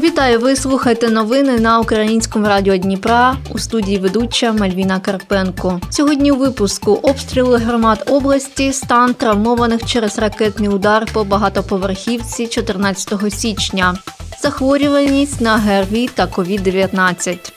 Вітаю! Ви слухаєте новини на українському радіо Дніпра у студії ведуча Мальвіна Карпенко. Сьогодні у випуску обстріли громад області, стан травмованих через ракетний удар по багатоповерхівці 14 січня, захворюваність на ГРВІ та COVID-19.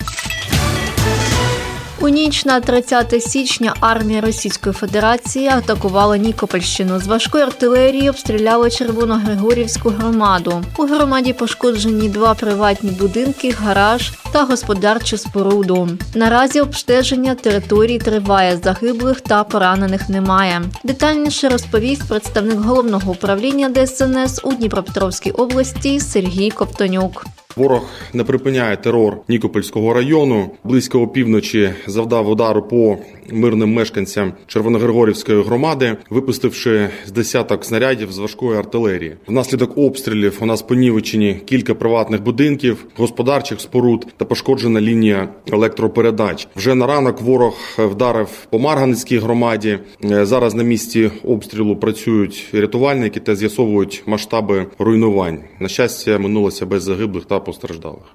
У ніч на 30 січня армія Російської Федерації атакувала Нікопольщину. З важкої артилерії обстріляли Червоногригорівську громаду. У громаді пошкоджені два приватні будинки, гараж та господарчу споруду. Наразі обстеження території триває. Загиблих та поранених немає. Детальніше розповість представник головного управління ДСНС у Дніпропетровській області Сергій Коптонюк. Ворог не припиняє терор Нікопольського району. Близько опівночі завдав удару по мирним мешканцям Червоногригорівської громади, випустивши з десяток снарядів з важкої артилерії. Внаслідок обстрілів у нас понівечені кілька приватних будинків, господарчих споруд та пошкоджена лінія електропередач. Вже на ранок ворог вдарив по Марганецькій громаді. Е, Зараз на місці обстрілу працюють рятувальники та з'ясовують масштаби руйнувань. На щастя, минулося без загиблих та постраждалих.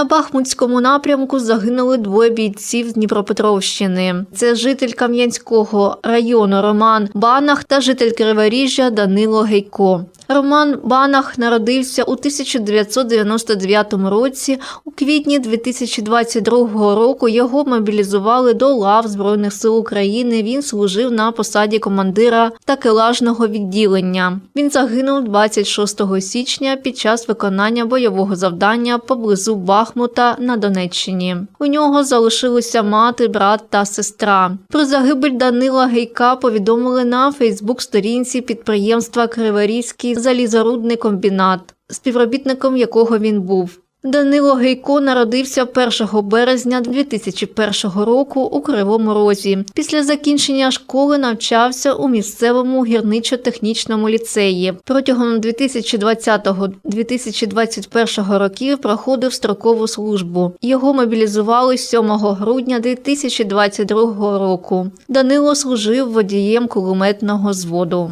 На Бахмутському напрямку загинули двоє бійців з Дніпропетровщини. Це житель Кам'янського району Роман Банах та житель Криворіжжя Данило Гейко. Роман Банах народився у 1999 році. У квітні 2022 року його мобілізували до лав Збройних сил України. Він служив на посаді командира такелажного відділення. Він загинув 26 січня під час виконання бойового завдання поблизу Бахмута на Донеччині. У нього залишилися мати, брат та сестра. Про загибель Данила Гейка повідомили на Фейсбук-сторінці підприємства Криворізький залізорудний комбінат, співробітником якого він був. Данило Гейко народився 1 березня 2001 року у Кривому Розі. Після закінчення школи навчався у місцевому гірничо-технічному ліцеї. Протягом 2020-2021 років проходив строкову службу. Його мобілізували 7 грудня 2022 року. Данило служив водієм кулеметного зводу.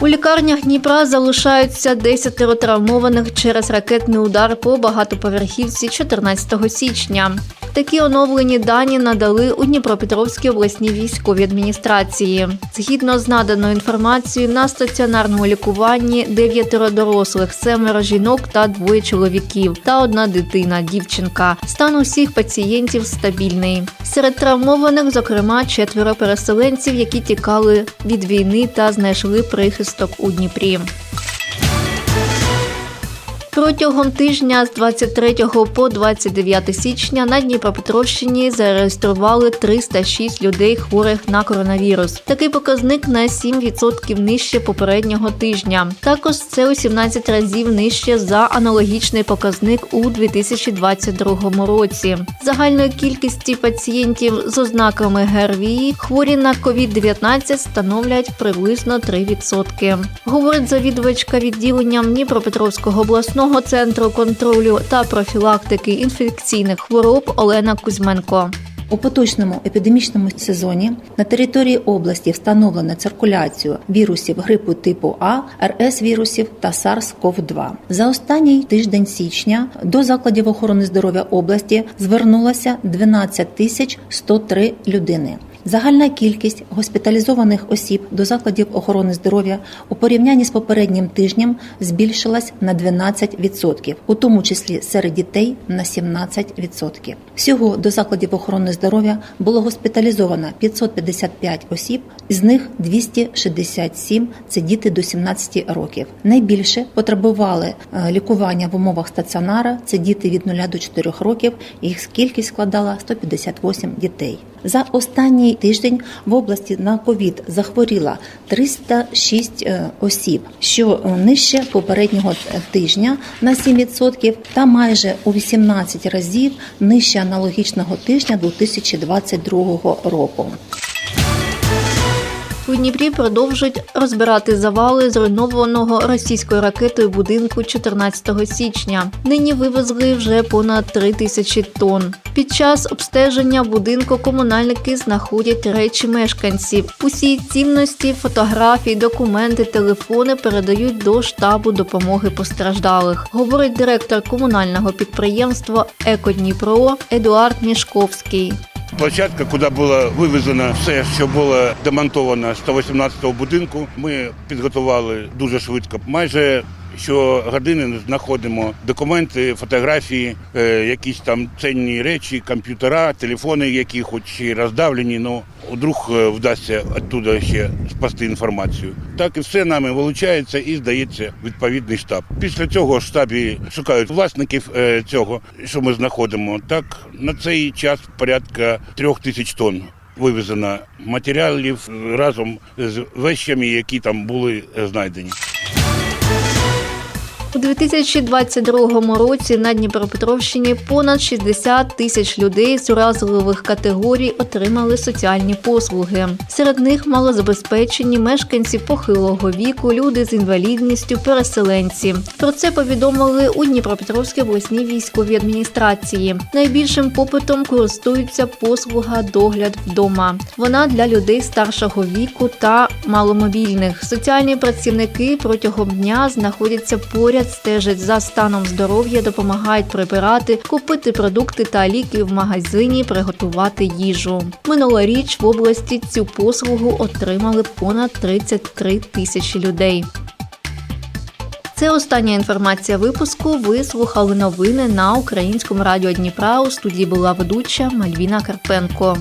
У лікарнях Дніпра залишаються 10 травмованих через ракетний удар по багатоповерхівці 14 січня. Такі оновлені дані надали у Дніпропетровській обласній військовій адміністрації. Згідно з наданою інформацією, на стаціонарному лікуванні 9 дорослих, 7 жінок та двоє чоловіків та одна дитина, дівчинка. Стан усіх пацієнтів стабільний. Серед травмованих, зокрема, четверо переселенців, які тікали від війни та знайшли прихисток у Дніпрі. Протягом тижня з 23 по 29 січня на Дніпропетровщині зареєстрували 306 людей хворих на коронавірус. Такий показник на 7% нижче попереднього тижня. Також це у 17 разів нижче за аналогічний показник у 2022 році. Загальної кількості пацієнтів з ознаками ГРВІ хворі на COVID-19 становлять приблизно 3%. Говорить завідувачка відділенням Дніпропетровського обласного центру контролю та профілактики інфекційних хвороб Олена Кузьменко. У поточному епідемічному сезоні на території області встановлено циркуляцію вірусів грипу типу А, РС-вірусів та SARS-CoV-2. За останній тиждень січня до закладів охорони здоров'я області звернулося 12 тисяч 103 людини. Загальна кількість госпіталізованих осіб до закладів охорони здоров'я у порівнянні з попереднім тижнем збільшилась на 12%, у тому числі серед дітей на 17%. Всього до закладів охорони здоров'я було госпіталізовано 555 осіб, з них 267 – це діти до 17 років. Найбільше потребували е, лікування в умовах стаціонара. Це діти від 0 до 4 років. Їх кількість складала 158 дітей. За останній тиждень в області на ковід захворіла 306 е, осіб, що е, нижче попереднього тижня на 7% та майже у 18 разів нижче аналогічного тижня 2022 року. У Дніпрі продовжують розбирати завали зруйнованого російською ракетою будинку 14 січня. Нині вивезли вже понад 3 тисячі тонн. Під час обстеження будинку комунальники знаходять речі мешканців. Усі цінності, фотографії, документи, телефони передають до штабу допомоги постраждалих, говорить директор комунального підприємства Еко Дніпро Едуард Мішковський. Площадка, куди було вивезено все, що було демонтовано 118-го будинку, ми підготували дуже швидко. Майже щогодини знаходимо документи, фотографії, е, якісь там цінні речі, комп'ютера, телефони, які хоч і роздавлені, але вдруг е, вдасться оттуда ще спасти інформацію. Так і все нами вилучається і здається відповідний штаб. Після цього штабі шукають власників е, цього, що ми знаходимо. Так на цей час порядка трьох тисяч тонн. Вивезено матеріалів разом з вещами, які там були знайдені. У 2022 році на Дніпропетровщині понад 60 тисяч людей з уразливих категорій отримали соціальні послуги. Серед них малозабезпечені мешканці похилого віку, люди з інвалідністю, переселенці. Про це повідомили у Дніпропетровській обласній військовій адміністрації. Найбільшим попитом користується послуга догляд вдома. Вона для людей старшого віку та маломобільних. Соціальні працівники протягом дня знаходяться поряд, стежать за станом здоров'я, допомагають прибирати, купити продукти та ліки в магазині, приготувати їжу. Минулоріч в області цю послугу отримали понад 33 тисячі людей. Це остання інформація випуску. Ви слухали новини на українському радіо Дніпра. У студії була ведуча Мальвіна Карпенко.